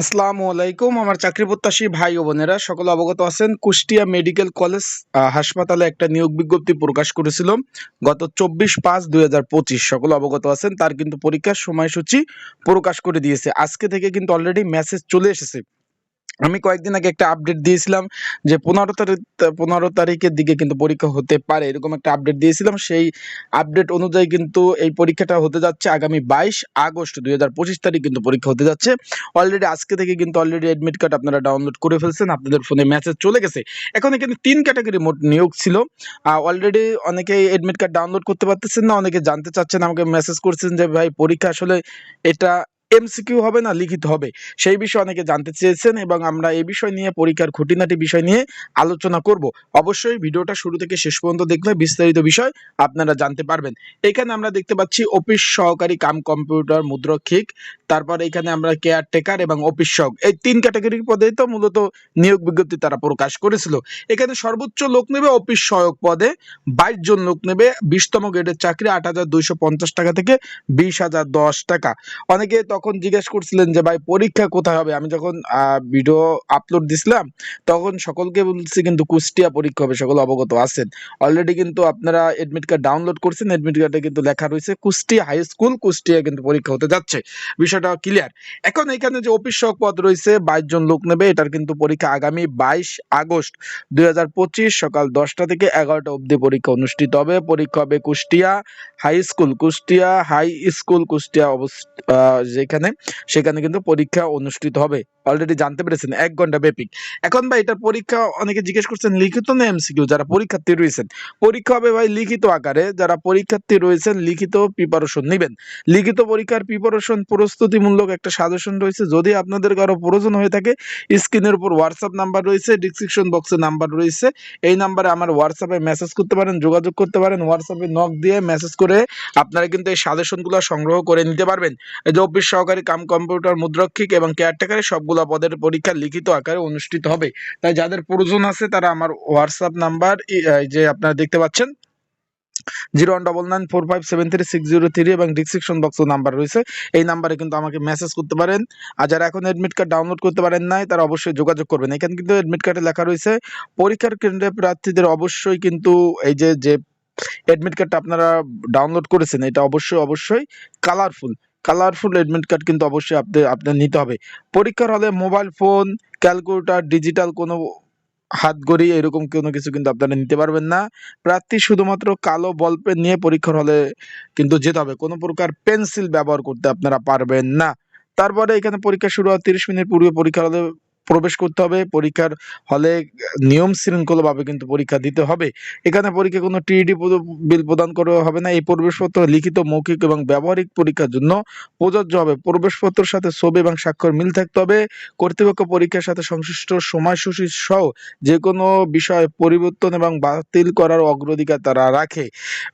আসসালামু আলাইকুম, আমার চাকরি প্রত্যাশী ভাই ও বোনেরা। সকল অবগত আছেন, কুষ্টিয়া মেডিকেল কলেজ হাসপাতালে একটা নিয়োগ বিজ্ঞপ্তি প্রকাশ করেছিল গত চব্বিশ পাঁচ দুই হাজার পঁচিশ। সকল অবগত আছেন, তার কিন্তু পরীক্ষার সময়সূচি প্রকাশ করে দিয়েছে। আজকে থেকে কিন্তু অলরেডি মেসেজ চলে এসেছে। আমি কয়েকদিন আগে একটা আপডেট দিয়েছিলাম যে পনেরো তারিখ, পনেরো তারিখের দিকে কিন্তু পরীক্ষা হতে পারে, এরকম একটা আপডেট দিয়েছিলাম। সেই আপডেট অনুযায়ী কিন্তু এই পরীক্ষাটা হতে যাচ্ছে আগামী বাইশ আগস্ট দুই হাজার পঁচিশ তারিখ কিন্তু পরীক্ষা হতে যাচ্ছে। অলরেডি আজকে থেকে কিন্তু অলরেডি অ্যাডমিট কার্ড আপনারা ডাউনলোড করে ফেলছেন, আপনাদের ফোনে মেসেজ চলে গেছে। এখন এখানে তিন ক্যাটাগরি মোট নিয়োগ ছিল। অলরেডি অনেকে অ্যাডমিট কার্ড ডাউনলোড করতে পারতেছেন না, অনেকে জানতে চাচ্ছেন, আমাকে মেসেজ করছেন যে, ভাই, পরীক্ষা আসলে এটা এমসিকিউ হবে না, লিখিত হবে। সেই বিষয়ে অনেকে জানতে চেয়েছেন এবং আমরা এই বিষয় নিয়ে, পরীক্ষার খুঁটিনাটি বিষয় নিয়ে আলোচনা করব। অবশ্যই ভিডিওটা শুরু থেকে শেষ পর্যন্ত দেখলে বিস্তারিত বিষয় আপনারা জানতে পারবেন। এখানে আমরা দেখতে পাচ্ছি অফিস সহকারী কাম কম্পিউটার মুদ্রক্ষিক, তারপর এখানে আমরা কেয়ারটেকার এবং অফিস সহক এই তিন ক্যাটাগরির পদে তো মূলত নিয়োগ বিজ্ঞপ্তি তারা প্রকাশ করেছিল। এখানে সর্বোচ্চ লোক নেবে অফিস সহায়ক পদে, বাইশ জন লোক নেবে, বিশতম গ্রেডের চাকরি আট হাজার দুইশো পঞ্চাশ টাকা থেকে বিশ হাজার দশ টাকা। অনেকে তখন জিজ্ঞেস করছিলেন যে ভাই পরীক্ষা কোথায় হবে? আমি যখন ভিডিও আপলোড দিছিলাম তখন সকলকে বলছি কিন্তু কুষ্টিয়া পরীক্ষা হবে সকল অবগত আছেন। অলরেডি কিন্তু আপনারা এডমিট কার্ড ডাউনলোড করছেন এডমিট কার্ডে কিন্তু লেখা রয়েছে কুষ্টিয়া হাই স্কুল কুষ্টিয়া কিন্তু পরীক্ষা হতে যাচ্ছে। বিষয়টা ক্লিয়ার এখন এখানে যে অফিস সহক পদ রয়েছে বাইশ জন লোক নেবে এটার কিন্তু পরীক্ষা আগামী বাইশ আগস্ট দুই হাজার পঁচিশ সকাল দশটা থেকে এগারোটা অবধি পরীক্ষা অনুষ্ঠিত হবে। পরীক্ষা হবে Kushtia high school Kushtia high school Kushtia অবস্থ আহ, যেখানে সেখানে কিন্তু পরীক্ষা অনুষ্ঠিত হবে। অলরেডি জানতে পেরেছেন, এক ঘণ্টা ব্যাপী। এখন ভাই, এটার পরীক্ষা অনেকে জিজ্ঞেস করছেন, লিখিত না এমসিকিউ যারা পরীক্ষার্থী রয়েছেন, পরীক্ষা হবে ভাই লিখিত আকারে। যারা পরীক্ষার্থী রয়েছেন, লিখিত প্রিপারেশন নেবেন। লিখিত পরীক্ষার প্রিপারেশন প্রস্তুতিমূলক একটা সাজেশন রয়েছে। যদি আপনাদের কারও প্রয়োজন হয়ে থাকে, স্ক্রিনের উপর হোয়াটসঅ্যাপ নাম্বার রয়েছে ডিসক্রিপশন বক্সে নাম্বার রয়েছে। এই নাম্বারে আমার হোয়াটসঅ্যাপে মেসেজ করতে পারেন, যোগাযোগ করতে পারেন। হোয়াটসঅ্যাপে নক দিয়ে মেসেজ করে আপনারা কিন্তু এই সাজেশনগুলো সংগ্রহ করে নিতে পারবেন। এই যে অফিস সহকারী কাম কম্পিউটার মুদ্রক্ষিক এবং কেয়ারটেকারের সবগুলো পদের পরীক্ষা লিখিত আকারে অনুষ্ঠিত হবে। তাই যাদের প্রয়োজন আছে তারা আমার হোয়াটসঅ্যাপ নাম্বার যে আপনারা দেখতে পাচ্ছেন, zero one double nine four five seven three six zero three এবং ডিসক্রিপশন বক্সে নাম্বার রয়েছে। এই নাম্বারে কিন্তু আমাকে মেসেজ করতে পারেন। আর যারা এখন এডমিট কার্ড ডাউনলোড করতে পারেন নাই, তারা অবশ্যই যোগাযোগ করবেন। এখানে কিন্তু এডমিট কার্ডে লেখা রয়েছে, পরীক্ষার কেন্দ্রে প্রার্থীদের অবশ্যই কিন্তু এই যে যে এডমিট কার্ডটা আপনারা ডাউনলোড করেছেন, এটা অবশ্যই অবশ্যই কালারফুল কালারফুল এডমিট কার্ড কিন্তু অবশ্যই আপনি আপনার নিতে হবে। পরীক্ষার হলে মোবাইল ফোন ক্যালকুলেটার ডিজিটাল কোনো হাত গড়ি এরকম কোনো কিছু কিন্তু আপনারা নিতে পারবেন না। প্রার্থী শুধুমাত্র কালো বল পেন নিয়ে পরীক্ষার হলে কিন্তু যেতে হবে। কোনো প্রকার পেন্সিল ব্যবহার করতে আপনারা পারবেন না। তারপরে এখানে পরীক্ষা শুরু হওয়ার তিরিশ মিনিট পূর্বে পরীক্ষার হলে প্রবেশ করতে হবে, পরীক্ষার হলে নিয়ম শৃঙ্খলভাবে কিন্তু পরীক্ষা দিতে হবে। এখানে পরীক্ষা কোনো টিইডি বিল প্রদান করা হবে না। এই প্রবেশপত্র লিখিত, মৌখিক এবং ব্যবহারিক পরীক্ষার জন্য প্রযোজ্য হবে। প্রবেশপত্রের সাথে ছবি এবং স্বাক্ষর মিল থাকতে হবে। কর্তৃপক্ষ পরীক্ষার সাথে সংশ্লিষ্ট সময়সূচি সহ যে কোনো বিষয় পরিবর্তন এবং বাতিল করার অগ্রাধিকার তারা রাখে।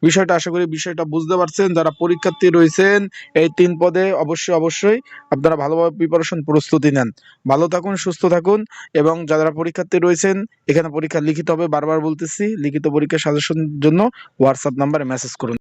বিষয়টা, আশা করি বিষয়টা বুঝতে পারছেন। যারা পরীক্ষার্থী রয়েছেন, এই তিন পদে অবশ্যই অবশ্যই আপনারা ভালোভাবে প্রিপারেশন প্রস্তুতি নেন। ভালো থাকুন, সুস্থ থাকুন এবং যারা পরীক্ষার্থী রয়েছেন, এখানে পরীক্ষা লিখিত হবে, বারবার বলতেছি, লিখিত পরীক্ষার সাজেশন জন্য হোয়াটসঅ্যাপ নাম্বারে মেসেজ করুন।